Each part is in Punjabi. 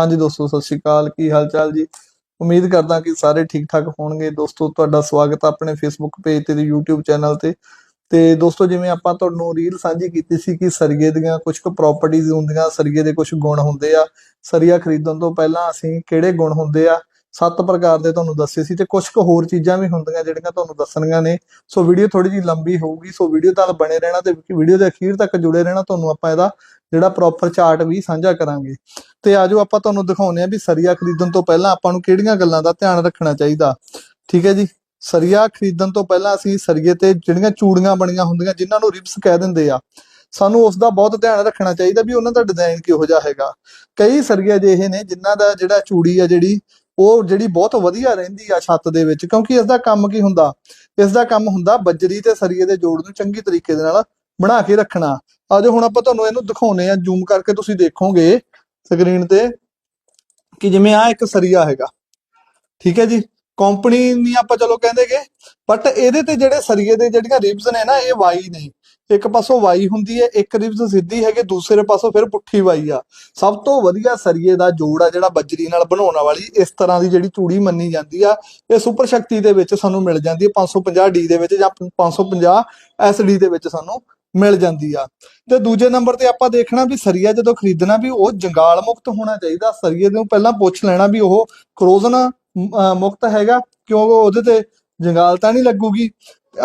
ਹਾਂਜੀ ਦੋਸਤੋ, ਸਤਿ ਸ਼੍ਰੀ ਅਕਾਲ। ਕੀ ਹਾਲ ਚਾਲ ਜੀ? ਉਮੀਦ ਕਰਦਾ ਕਿ ਸਾਰੇ ਠੀਕ ਠਾਕ ਹੋਣਗੇ। ਦੋਸਤੋ, ਤੁਹਾਡਾ ਸਵਾਗਤ ਹੈ ਆਪਣੇ ਫੇਸਬੁੱਕ ਪੇਜ ਤੇ YouTube ਚੈਨਲ ਤੇ। ਤੇ ਦੋਸਤੋ, ਜਿਵੇਂ ਆਪਾਂ ਤੁਹਾਨੂੰ ਰੀਲ ਸਾਂਝੀ ਕੀਤੀ ਸੀ ਕਿ ਸਰੀਏ ਦੀਆਂ ਕੁਝ ਕੁ ਪ੍ਰਾਪਰਟੀਆਂ ਹੁੰਦੀਆਂ, ਸਰੀਏ ਦੇ ਕੁਝ ਗੁਣ ਹੁੰਦੇ ਆ। ਸਰੀਆ ਖਰੀਦਣ ਤੋਂ ਪਹਿਲਾਂ ਅਸੀਂ ਕਿਹੜੇ ਗੁਣ ਹੁੰਦੇ ਆ? ਸੱਤ ਪ੍ਰਕਾਰ ਦੇ ਤੁਹਾਨੂੰ ਦੱਸੇ ਸੀ ਤੇ ਕੁਝ ਕੁ ਹੋਰ ਚੀਜ਼ਾਂ ਵੀ ਹੁੰਦੀਆਂ ਜਿਹੜੀਆਂ ਤੁਹਾਨੂੰ ਦੱਸਣੀਆਂ ਨੇ। ਸੋ ਵੀਡੀਓ ਥੋੜੀ ਜਿਹੀ ਲੰਬੀ ਹੋਊਗੀ। ਸੋ ਵੀਡੀਓ ਨਾਲ ਬਣੇ ਰਹਿਣਾ ਤੇ ਵੀਡੀਓ ਦੇ ਅਖੀਰ ਤੱਕ ਜੁੜੇ ਰਹਿਣਾ, ਤੁਹਾਨੂੰ ਆਪਾਂ ਇਹਦਾ ਜਿਹੜਾ ਪ੍ਰੋਪਰ ਚਾਰਟ ਵੀ ਸਾਂਝਾ ਕਰਾਂਗੇ। ਤੇ ਆਜੋ ਆਪਾਂ ਤੁਹਾਨੂੰ ਦਿਖਾਉਂਦੇ ਆ ਵੀ ਸਰੀਆ ਖਰੀਦਣ ਤੋਂ ਪਹਿਲਾਂ ਆਪਾਂ ਨੂੰ ਕਿਹੜੀਆਂ ਗੱਲਾਂ ਦਾ ਧਿਆਨ ਰੱਖਣਾ ਚਾਹੀਦਾ। ਠੀਕ ਹੈ ਜੀ? ਸਰੀਆ ਖਰੀਦਣ ਤੋਂ ਪਹਿਲਾਂ ਅਸੀਂ ਸਰੀਏ ਤੇ ਜਿਹੜੀਆਂ ਚੂੜੀਆਂ ਬਣੀਆਂ ਹੁੰਦੀਆਂ, ਜਿਨ੍ਹਾਂ ਨੂੰ ਰਿਬਸ ਕਹਿ ਦਿੰਦੇ ਆ, ਸਾਨੂੰ ਉਸ ਦਾ ਬਹੁਤ ਧਿਆਨ ਰੱਖਣਾ ਚਾਹੀਦਾ ਵੀ ਉਹਨਾਂ ਦਾ ਡਿਜ਼ਾਈਨ ਕਿਹੋ ਜਿਹਾ ਹੈਗਾ। ਕਈ ਸਰੀਏ ਅਜਿਹੇ ਨੇ ਜਿਨ੍ਹਾਂ ਦਾ ਜਿਹੜਾ ਚੂੜੀ ਆ ਜਿਹੜੀ, ਉਹ ਜਿਹੜੀ ਬਹੁਤ ਵਧੀਆ ਰਹਿੰਦੀ ਆ ਛੱਤ ਦੇ ਵਿੱਚ, ਕਿਉਂਕਿ ਇਸ ਦਾ ਕੰਮ ਕੀ ਹੁੰਦਾ? ਇਸ ਦਾ ਕੰਮ ਹੁੰਦਾ ਬੱਜਰੀ ਤੇ ਸਰੀਏ ਦੇ ਜੋੜ ਨੂੰ ਚੰਗੀ ਤਰੀਕੇ ਦੇ ਨਾਲ ਬਣਾ ਕੇ ਰੱਖਣਾ। ਆਜੋ ਹੁਣ ਆਪਾਂ ਤੁਹਾਨੂੰ ਇਹਨੂੰ ਦਿਖਾਉਨੇ ਆ ਜ਼ੂਮ ਕਰਕੇ ਤੁਸੀਂ ਦੇਖੋਗੇ ਸਕਰੀਨ ਤੇ ਕਿ ਜਿਵੇਂ ਆ ਇੱਕ ਸਰੀਆ ਹੈਗਾ। ਠੀਕ ਹੈ ਜੀ? ਕੰਪਨੀ ਨਹੀਂ ਆਪਾਂ ਚਲੋ ਕਹਿੰਦੇਗੇ ਬਟ ਇਹਦੇ ਤੇ ਜਿਹੜੇ ਸਰੀਏ ਦੇ ਜਿਹੜੀਆਂ ਰਿਬਸ ਨੇ ਨਾ, ਇਹ ਵਾਈ ਨੇ। ਇੱਕ ਪਾਸੋਂ ਵਾਈ ਹੁੰਦੀ ਹੈ, ਇੱਕ ਰਿਬਸ ਸਿੱਧੀ ਹੈਗੀ, ਦੂਸਰੇ ਪਾਸੋਂ ਫਿਰ ਪੁੱਠੀ ਵਾਈ ਆ। ਸਭ ਤੋਂ ਵਧੀਆ ਸਰੀਏ ਦਾ ਜੋੜ ਆ ਜਿਹੜਾ ਬੱਜਰੀ ਨਾਲ ਬਣਾਉਣ ਵਾਲੀ, ਇਸ ਤਰ੍ਹਾਂ ਦੀ ਜਿਹੜੀ ਚੂੜੀ ਮੰਨੀ ਜਾਂਦੀ ਆ, ਇਹ ਸੁਪਰ ਸ਼ਕਤੀ ਦੇ ਵਿੱਚ ਸਾਨੂੰ ਮਿਲ ਜਾਂਦੀ ਹੈ 550 ਡੀ ਦੇ ਵਿੱਚ ਜਾਂ 550 ਐਸ ਡੀ ਦੇ ਵਿੱਚ ਸਾਨੂੰ ਮਿਲ ਜਾਂਦੀ ਆ। ਤੇ ਦੂਜੇ ਨੰਬਰ ਤੇ ਆਪਾਂ ਦੇਖਣਾ ਵੀ ਸਰੀਆ ਜਦੋਂ ਖਰੀਦਣਾ ਵੀ ਉਹ ਜੰਗਾਲ ਮੁਕਤ ਹੋਣਾ ਚਾਹੀਦਾ। ਸਰੀਏ ਨੂੰ ਪਹਿਲਾਂ ਪੁੱਛ ਲੈਣਾ ਵੀ ਉਹ ਕਰੋਜ਼ਨ ਮੁਕਤ ਹੈਗਾ ਕਿਉਂਕਿ ਉਹਦੇ ਤੇ ਜੰਗਾਲ ਤਾਂ ਨਹੀਂ ਲੱਗੂਗੀ।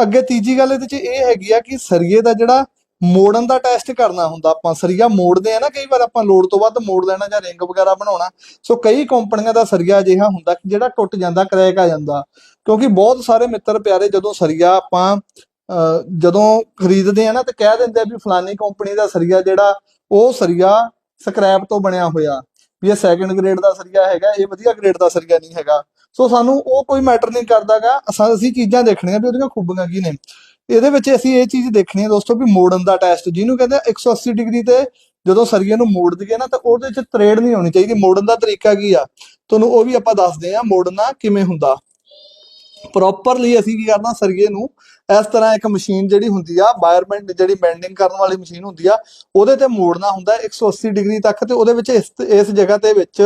ਅੱਗੇ ਤੀਜੀ ਗੱਲ ਇਹਦੇ ਚ ਇਹ ਹੈਗੀ ਆ ਕਿ ਸਰੀਏ ਦਾ ਜਿਹੜਾ ਮੋੜਨ ਦਾ ਟੈਸਟ ਕਰਨਾ ਹੁੰਦਾ ਆਪਾਂ। ਸਰੀਆ ਮੋੜਦੇ ਆ ਨਾ ਕਈ ਵਾਰ ਆਪਾਂ ਲੋਡ ਤੋਂ ਵੱਧ ਮੋੜ ਲੈਣਾ ਜਾਂ ਰਿੰਗ ਵਗੈਰਾ ਬਣਾਉਣਾ। ਸੋ ਕਈ ਕੰਪਨੀਆਂ ਦਾ ਸਰੀਆ ਅਜਿਹਾ ਹੁੰਦਾ ਕਿ ਜਿਹੜਾ ਟੁੱਟ ਜਾਂਦਾ ਕਰੈਕ ਆ ਜਾਂਦਾ। ਕਿਉਂਕਿ ਬਹੁਤ ਸਾਰੇ ਮਿੱਤਰ ਪਿਆਰੇ ਜਦੋਂ ਸਰੀਆ ਆਪਾਂ ਜਦੋਂ ਖਰੀਦਦੇ ਆ ਨਾ ਤੇ ਕਹਿ ਦਿੰਦੇ ਆ ਵੀ ਫਲਾਨੀ ਕੰਪਨੀ ਦਾ ਸਰੀਆ ਜਿਹੜਾ, ਉਹ ਸਰੀਆ ਸਕ੍ਰੈਪ ਤੋਂ ਬਣਿਆ ਹੋਇਆ। ਵੀ ਇਹ ਸੈਕੰਡ ਗ੍ਰੇਡ ਦਾ ਸਰੀਆ ਹੈਗਾ, ਇਹ ਵਧੀਆ ਗ੍ਰੇਡ ਦਾ ਸਰੀਆ ਨਹੀਂ ਹੈਗਾ। ਸੋ ਸਾਨੂੰ ਉਹ ਕੋਈ ਮੈਟਰ ਨਹੀਂ ਕਰਦਾਗਾ। ਅਸੀਂ ਚੀਜ਼ਾਂ ਦੇਖਣੀਆਂ ਵੀ ਉਹਦੀਆਂ ਖੂਬੀਆਂ ਕੀ ਨੇ। ਇਹਦੇ ਵਿੱਚ ਅਸੀਂ ਇਹ ਚੀਜ਼ ਦੇਖਣੀ ਹੈ ਦੋਸਤੋ ਵੀ ਮੋੜਨ ਦਾ ਟੈਸਟ ਜਿਹਨੂੰ ਕਹਿੰਦੇ ਆ 180 ਡਿਗਰੀ ਤੇ ਜਦੋਂ ਸਰੀਏ ਨੂੰ ਮੋੜ ਦਈਏ ਨਾ ਤਾਂ ਉਹਦੇ ਵਿੱਚ ਤਰੇੜ ਨਹੀਂ ਹੋਣੀ ਚਾਹੀਦੀ। ਮੋੜਨ ਦਾ ਤਰੀਕਾ ਕੀ ਆ? ਤੁਹਾਨੂੰ ਉਹ ਵੀ ਆਪਾਂ ਦੱਸਦੇ ਆ ਮੋੜਨਾ ਕਿਵੇਂ ਹੁੰਦਾ। ਪ੍ਰੋਪਰਲੀ ਅਸੀਂ ਕੀ ਕਰਨਾ, ਸਰੀਏ ਨੂੰ ਇਸ ਤਰ੍ਹਾਂ ਇੱਕ ਮਸ਼ੀਨ ਜਿਹੜੀ ਹੁੰਦੀ ਆ, ਵਾਇਰਮੈਂਟ ਜਿਹੜੀ ਬੈਂਡਿੰਗ ਕਰਨ ਵਾਲੀ ਮਸ਼ੀਨ ਹੁੰਦੀ ਆ, ਉਹਦੇ ਤੇ ਮੋੜਨਾ ਹੁੰਦਾ 180 ਡਿਗਰੀ ਤੱਕ ਤੇ ਉਹਦੇ ਵਿੱਚ ਇਸ ਇਸ ਜਗ੍ਹਾ ਤੇ ਵਿੱਚ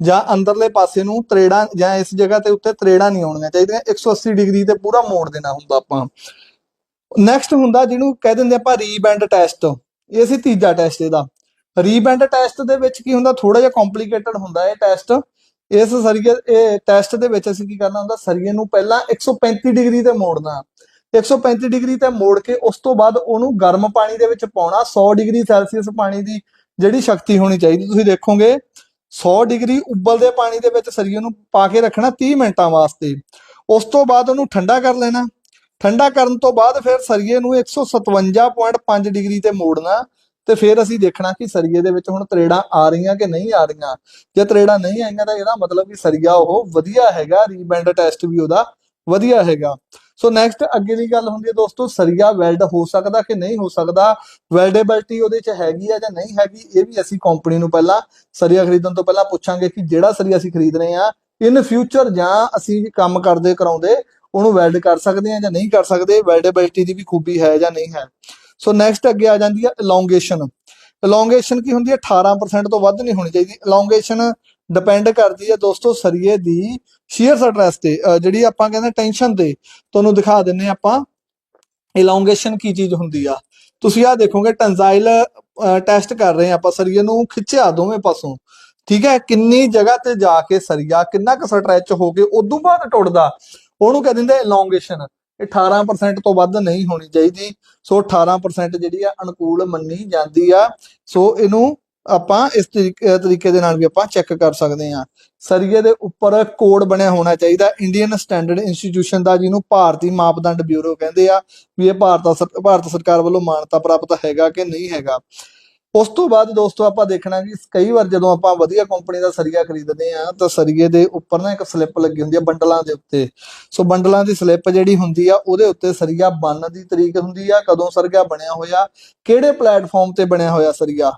ਜਾਂ ਅੰਦਰਲੇ ਪਾਸੇ ਨੂੰ ਤਰੇੜਾਂ ਜਾਂ ਇਸ ਜਗ੍ਹਾ ਤੇ ਉੱਤੇ ਤਰੇੜਾਂ ਨਹੀਂ ਆਉਣੀਆਂ ਚਾਹੀਦੀਆਂ 180 ਡਿਗਰੀ ਤੇ ਪੂਰਾ ਮੋੜ ਦੇਣਾ ਹੁੰਦਾ ਆਪਾਂ। ਨੈਕਸਟ ਹੁੰਦਾ ਜਿਹਨੂੰ ਕਹਿ ਦਿੰਦੇ ਆਪਾਂ ਰੀਬੈਂਡ ਟੈਸਟ, ਇਹ ਸੀ ਤੀਜਾ ਟੈਸਟ ਇਹਦਾ। ਰੀਬੈਂਡ ਟੈਸਟ ਦੇ ਵਿੱਚ ਕੀ ਹੁੰਦਾ ਥੋੜਾ ਜਿਹਾ ਕੰਪਲਿਕੇਟਡ ਹੁੰਦਾ ਇਹ ਟੈਸਟ। ਇਸ ਸਰੀਏ, ਇਹ ਟੈਸਟ ਦੇ ਵਿੱਚ ਅਸੀਂ ਕੀ ਕਰਨਾ ਹੁੰਦਾ, ਸਰੀਏ ਨੂੰ ਪਹਿਲਾਂ 135 ਡਿਗਰੀ ਤੇ ਮੋੜਨਾ। 135 ਡਿਗਰੀ ਤੇ ਮੋੜ ਕੇ ਉਸ ਤੋਂ ਬਾਅਦ ਉਹਨੂੰ ਗਰਮ ਪਾਣੀ ਦੇ ਵਿੱਚ ਪਾਉਣਾ 100 ਡਿਗਰੀ ਸੈਲਸੀਅਸ ਪਾਣੀ ਦੀ ਜਿਹੜੀ ਸ਼ਕਤੀ ਹੋਣੀ ਚਾਹੀਦੀ। ਤੁਸੀਂ ਦੇਖੋਗੇ 100 ਡਿਗਰੀ ਉਬਲਦੇ ਪਾਣੀ ਦੇ ਵਿੱਚ ਸਰੀਏ ਨੂੰ ਪਾ ਕੇ ਰੱਖਣਾ 30 ਮਿੰਟਾਂ ਵਾਸਤੇ। ਉਸ ਤੋਂ ਬਾਅਦ ਉਹਨੂੰ ਠੰਡਾ ਕਰ ਲੈਣਾ। ਠੰਡਾ ਕਰਨ ਤੋਂ ਬਾਅਦ ਫਿਰ ਸਰੀਏ ਨੂੰ 157.5 ਡਿਗਰੀ ਤੇ ਮੋੜਨਾ ਤੇ ਫਿਰ ਅਸੀਂ ਦੇਖਣਾ ਕਿ ਸਰੀਏ ਦੇ ਵਿੱਚ ਹੁਣ ਤਰੇੜਾਂ ਆ ਰਹੀਆਂ ਕਿ ਨਹੀਂ ਆ ਰਹੀਆਂ। ਜੇ ਤਰੇੜਾਂ ਨਹੀਂ ਆਈਆਂ ਤਾਂ ਇਹਦਾ ਮਤਲਬ ਕਿ ਸਰੀਆ ਉਹ ਵਧੀਆ ਹੈਗਾ, ਰੀਬੈਂਡ ਟੈਸਟ ਵੀ ਉਹਦਾ ਵਧੀਆ ਹੈਗਾ। ਸੋ ਨੈਕਸਟ ਅੱਗੇ ਦੀ ਗੱਲ ਹੁੰਦੀ ਹੈ ਦੋਸਤੋ, ਸਰੀਆ ਵੈਲਡ ਹੋ ਸਕਦਾ ਕਿ ਨਹੀਂ ਹੋ ਸਕਦਾ? ਵੈਲਡੇਬਿਲਟੀ ਉਹਦੇ ਚ ਹੈਗੀ ਆ ਜਾਂ ਨਹੀਂ ਹੈਗੀ, ਇਹ ਵੀ ਅਸੀਂ ਕੰਪਨੀ ਨੂੰ ਪਹਿਲਾਂ, ਸਰੀਆ ਖਰੀਦਣ ਤੋਂ ਪਹਿਲਾਂ ਪੁੱਛਾਂਗੇ ਕਿ ਜਿਹੜਾ ਸਰੀਆ ਅਸੀਂ ਖਰੀਦ ਰਹੇ ਆ ਇਨ ਫਿਊਚਰ ਜਾਂ ਅਸੀਂ ਕੰਮ ਕਰਦੇ ਕਰਾਉਂਦੇ, ਉਹਨੂੰ ਵੈਲਡ ਕਰ ਸਕਦੇ ਆ ਜਾਂ ਨਹੀਂ ਕਰ ਸਕਦੇ? ਵੈਲਡੇਬਿਲਟੀ ਦੀ ਵੀ ਖੂਬੀ ਹੈ ਜਾਂ ਨਹੀਂ ਹੈ? ਸੋ ਨੈਕਸਟ ਅੱਗੇ ਆ ਜਾਂਦੀ ਹੈ ਇਲੋਂਗੇਸ਼ਨ ਇਲੋਂਗੇਸ਼ਨ ਕੀ ਹੁੰਦੀ ਹੈ? 18% ਤੋਂ ਵੱਧ ਨਹੀਂ ਹੋਣੀ ਚਾਹੀਦੀ। ਇਲੋਂਗੇਸ਼ਨ ਡਿਪੈਂਡ ਕਰਦੀ ਹੈ ਦੋਸਤੋ ਸਰੀਏ ਦੀ ਸ਼ੀਅਰ ਸਟ੍ਰੈਸ ਤੇ। ਜਿਹੜੀ ਆਪਾਂ ਕਹਿੰਦੇ ਟੈਨਸ਼ਨ ਤੇ, ਤੁਹਾਨੂੰ ਦਿਖਾ ਦਿੰਨੇ ਆਪਾਂ ਇਲੌਂਗੇਸ਼ਨ ਕੀ ਚੀਜ਼ ਹੁੰਦੀ ਆ। ਤੁਸੀਂ ਆ ਦੇਖੋਗੇ ਟੈਂਜ਼ਾਈਲ ਟੈਸਟ ਕਰ ਰਹੇ ਆ ਆਪਾਂ, ਸਰੀਏ ਨੂੰ ਖਿੱਚਿਆ ਦੋਵੇਂ ਪਾਸੋਂ। ਠੀਕ ਹੈ, ਕਿੰਨੀ ਜਗ੍ਹਾ ਤੇ ਜਾ ਕੇ ਸਰੀਆ, ਕਿੰਨਾ ਕੁ ਸਟ੍ਰੈਚ ਹੋ ਕੇ ਉਦੋਂ ਬਾਅਦ ਟੁੱਟਦਾ, ਉਹਨੂੰ ਕਹਿ ਦਿੰਦੇ ਇਲੌਂਗੇਸ਼ਨ ਇਹ 18% ਤੋਂ ਵੱਧ ਨਹੀਂ ਹੋਣੀ ਚਾਹੀਦੀ। ਸੋ 18% ਜਿਹੜੀ ਆ ਅਨੁਕੂਲ ਮੰਨੀ ਜਾਂਦੀ ਆ। ਸੋ ਇਹਨੂੰ ਆਪਾਂ ਇਸ ਤਰੀਕੇ ਤਰੀਕੇ ਦੇ ਨਾਲ ਵੀ ਆਪਾਂ ਚੈੱਕ ਕਰ ਸਕਦੇ ਹਾਂ। ਸਰੀਏ ਦੇ ਉੱਪਰ ਕੋਡ ਬਣਿਆ ਹੋਣਾ ਚਾਹੀਦਾ। ਇੰਡੀਅਨ ਸਟੈਂਡਰਡ ਇੰਸਟੀਟਿਊਸ਼ਨ ਦਾ ਜਿਹਨੂੰ ਭਾਰਤੀ ਮਾਪਦੰਡ ਬਿਊਰੋ ਕਹਿੰਦੇ ਆ, ਵੀ ਇਹ ਭਾਰਤ ਭਾਰਤ ਸਰਕਾਰ ਵੱਲੋਂ ਮਾਨਤਾ ਪ੍ਰਾਪਤ ਹੈਗਾ ਕਿ ਨਹੀਂ ਹੈਗਾ। ਉਸ ਤੋਂ ਬਾਅਦ ਦੋਸਤੋ ਆਪਾਂ ਦੇਖਣਾ ਕਿ ਕਈ ਵਾਰ ਜਦੋਂ ਆਪਾਂ ਵਧੀਆ ਕੰਪਨੀ ਦਾ ਸਰੀਆ ਖਰੀਦਦੇ ਆ ਤਾਂ ਸਰੀਏ ਦੇ ਉੱਪਰ ਨਾ ਇੱਕ ਸਲਿੱਪ ਲੱਗੀ ਹੁੰਦੀ ਆ ਬੰਡਲਾਂ ਦੇ ਉੱਤੇ। ਸੋ ਬੰਡਲਾਂ ਦੀ ਸਲਿੱਪ ਜਿਹੜੀ ਹੁੰਦੀ ਆ, ਉਹਦੇ ਉੱਤੇ ਸਰੀਆ ਬਣਨ ਦੀ ਤਰੀਕ ਹੁੰਦੀ ਆ, ਕਦੋਂ ਸਰੀਆ ਬਣਿਆ ਹੋਇਆ, ਕਿਹੜੇ ਪਲੇਟਫਾਰਮ ਤੇ ਬਣਿਆ ਹੋਇਆ ਸਰੀਆ?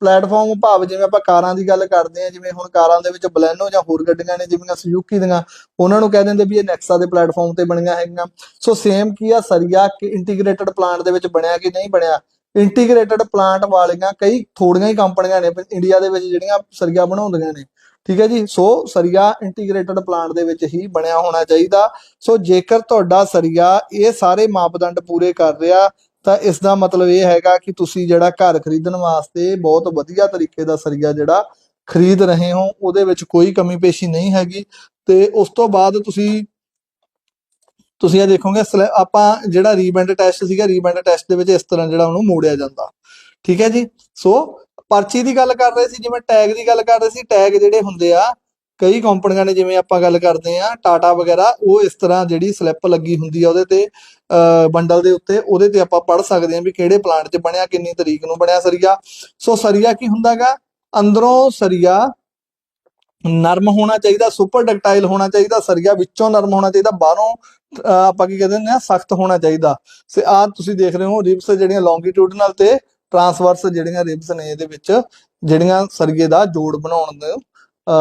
ਪਲੇਟਫਾਰਮ ਭਾਵ ਜਿਵੇਂ ਆਪਾਂ ਕਾਰਾਂ ਦੀ ਗੱਲ ਕਰਦੇ ਆ ਜਿਵੇਂ ਹੁਣ ਕਾਰਾਂ ਦੇ ਵਿੱਚ ਬਲੈਨੋ ਜਾਂ ਹੋਰ ਗੱਡੀਆਂ ਨੇ, ਜਿਵੇਂ ਸੁਜ਼ੂਕੀ ਦੀਆਂ, ਉਹਨਾਂ ਨੂੰ ਕਹਿ ਦਿੰਦੇ ਵੀ ਇਹ ਨੈਕਸਾ ਦੇ ਪਲੇਟਫਾਰਮ ਤੇ ਬਣੀਆਂ ਹੈਗੀਆਂ। ਸੋ ਸੇਮ ਕੀ ਆ, ਸਰੀਆ ਕਿ ਇੰਟੀਗ੍ਰੇਟਡ ਪਲਾਂਟ ਦੇ ਵਿੱਚ ਬਣਿਆ ਕਿ ਨਹੀਂ ਬਣਿਆ? ਇੰਟੀਗ੍ਰੇਟਡ ਪਲਾਂਟ ਵਾਲੀਆਂ ਕਈ ਥੋੜੀਆਂ ਹੀ ਕੰਪਨੀਆਂ ਨੇ ਇੰਡੀਆ ਦੇ ਵਿੱਚ ਜਿਹੜੀਆਂ ਸਰੀਆ ਬਣਾਉਂਦੀਆਂ ਨੇ। ਠੀਕ ਹੈ ਜੀ? ਸੋ ਸਰੀਆ ਇੰਟੀਗ੍ਰੇਟਡ ਪਲਾਂਟ ਦੇ ਵਿੱਚ ਹੀ ਬਣਿਆ ਹੋਣਾ ਚਾਹੀਦਾ। ਸੋ ਜੇਕਰ ਤੁਹਾਡਾ ਸਰੀਆ ਇਹ ਸਾਰੇ ਮਾਪਦੰਡ ਪੂਰੇ ਕਰ ਰਿਹਾ ਤਾਂ ਇਸ ਦਾ ਮਤਲਬ ਇਹ ਹੈਗਾ ਕਿ ਤੁਸੀਂ ਜਿਹੜਾ ਘਰ ਖਰੀਦਣ ਵਾਸਤੇ ਬਹੁਤ ਵਧੀਆ ਤਰੀਕੇ ਦਾ ਸਰੀਆ ਜਿਹੜਾ ਖਰੀਦ ਰਹੇ ਹੋ, ਉਹਦੇ ਵਿੱਚ ਕੋਈ ਕਮੀ ਪੇਸ਼ੀ ਨਹੀਂ ਹੈਗੀ। ਤੇ ਉਸ ਤੋਂ ਬਾਅਦ ਤੁਸੀਂ ਤੁਸੀਂ ਇਹ ਦੇਖੋਗੇ, ਸਲੈ- ਆਪਾਂ ਜਿਹੜਾ ਰੀਬੈਂਡ ਟੈਸਟ ਸੀਗਾ, ਰੀਬੈਂਡ ਟੈਸਟ ਦੇ ਵਿੱਚ ਇਸ ਤਰ੍ਹਾਂ ਜਿਹੜਾ ਉਹਨੂੰ ਮੋੜਿਆ ਜਾਂਦਾ। ਠੀਕ ਹੈ ਜੀ? ਸੋ ਪਰਚੀ ਦੀ ਗੱਲ ਕਰ ਰਹੇ ਸੀ, ਜਿਵੇਂ ਟੈਗ ਦੀ ਗੱਲ ਕਰ ਰਹੇ ਸੀ, ਟੈਗ ਜਿਹੜੇ ਹੁੰਦੇ ਆ ਕਈ ਕੰਪਨੀਆਂ ਨੇ ਜਿਵੇਂ ਆਪਾਂ ਗੱਲ ਕਰਦੇ ਆ ਟਾਟਾ ਵਗੈਰਾ ਉਹ ਇਸ ਤਰ੍ਹਾਂ ਜਿਹੜੀ ਸਲਿੱਪ ਲੱਗੀ ਹੁੰਦੀ ਆ ਉਹਦੇ ਤੇ ਬੰਡਲ ਦੇ ਉੱਤੇ ਉਹਦੇ ਤੇ ਆਪਾਂ ਪੜ ਸਕਦੇ ਆ ਵੀ ਕਿਹੜੇ ਪਲਾਂਟ 'ਚ ਬਣਿਆ ਕਿੰਨੀ ਤਰੀਕ ਨੂੰ ਬਣਿਆ ਸਰੀਆ। ਸੋ ਸਰੀਆ ਕੀ ਹੁੰਦਾਗਾ? ਅੰਦਰੋਂ ਸਰੀਆ ਨਰਮ ਹੋਣਾ ਚਾਹੀਦਾ ਸੁਪਰ ਡਕਟਾਈਲ ਹੋਣਾ ਚਾਹੀਦਾ ਸਰੀਆ ਵਿੱਚੋਂ ਨਰਮ ਹੋਣਾ ਚਾਹੀਦਾ ਬਾਹਰੋਂ ਅਹ, ਆਪਾਂ ਕੀ ਕਹਿੰਦੇ ਨੇ ਸਖਤ ਹੋਣਾ ਚਾਹੀਦਾ। ਸੇ ਆ ਤੁਸੀਂ ਦੇਖ ਰਹੇ ਹੋ ਰਿਬਸ ਜਿਹੜੀਆਂ ਲੌਂਗੀਟਿਊਡਨਲ ਤੇ ਟਰਾਂਸਵਰਸ ਜਿਹੜੀਆਂ ਰਿਬਸ ਨੇ ਇਹਦੇ ਵਿੱਚ ਜਿਹੜੀਆਂ ਸਰੀਏ ਦਾ ਜੋੜ ਬਣਾਉਣ ਦੇ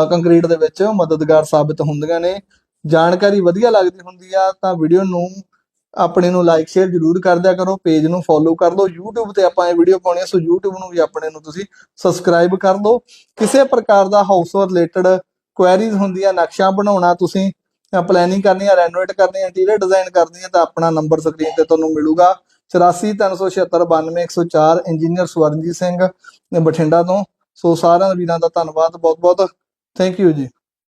ਕੰਕਰੀਟ ਦੇ ਵਿੱਚ ਮਦਦਗਾਰ ਸਾਬਿਤ ਹੁੰਦੀਆਂ ਨੇ। ਜਾਣਕਾਰੀ ਵਧੀਆ ਲੱਗਦੀ ਹੁੰਦੀ ਆ ਤਾਂ ਵੀਡੀਓ ਨੂੰ ਆਪਣੇ ਨੂੰ ਲਾਈਕ ਸ਼ੇਅਰ ਜਰੂਰ ਕਰ ਦਿਆ ਕਰੋ। ਪੇਜ ਨੂੰ ਫੋਲੋ ਕਰ ਲਓ। YouTube ਤੇ ਆਪਾਂ ਇਹ ਵੀਡੀਓ ਪਾਉਣੀ ਹੈ ਸੋ YouTube ਨੂੰ ਵੀ ਆਪਣੇ ਨੂੰ ਤੁਸੀਂ ਸਬਸਕ੍ਰਾਈਬ ਕਰ ਲਓ। ਕਿਸੇ ਪ੍ਰਕਾਰ ਦਾ ਹਾਊਸ ਰਿਲੇਟਡ ਕੁਐਰੀਜ਼ ਹੁੰਦੀਆਂ, ਨਕਸ਼ਾ ਬਣਾਉਣਾ ਤੁਸੀਂ ਪਲੈਨਿੰਗ ਕਰਨੀ ਹੈ ਰੈਨੋਵੇਟ ਕਰਨੀ ਹੈ ਇੰਟੀਰੀਅਰ ਡਿਜ਼ਾਈਨ ਕਰਨੀ ਹੈ ਤਾਂ ਆਪਣਾ ਨੰਬਰ ਸਕਰੀਨ ਤੇ ਤੁਹਾਨੂੰ ਮਿਲੂਗਾ। 8437697104 ਇੰਜੀਨੀਅਰ ਸਵਰਨਜੀਤ ਸਿੰਘ ਬਠਿੰਡਾ ਤੋਂ। ਸੋ ਸਾਰਿਆਂ ਵੀਰਾਂ ਦਾ ਧੰਨਵਾਦ। ਬਹੁਤ ਬਹੁਤ Thank you, Ji.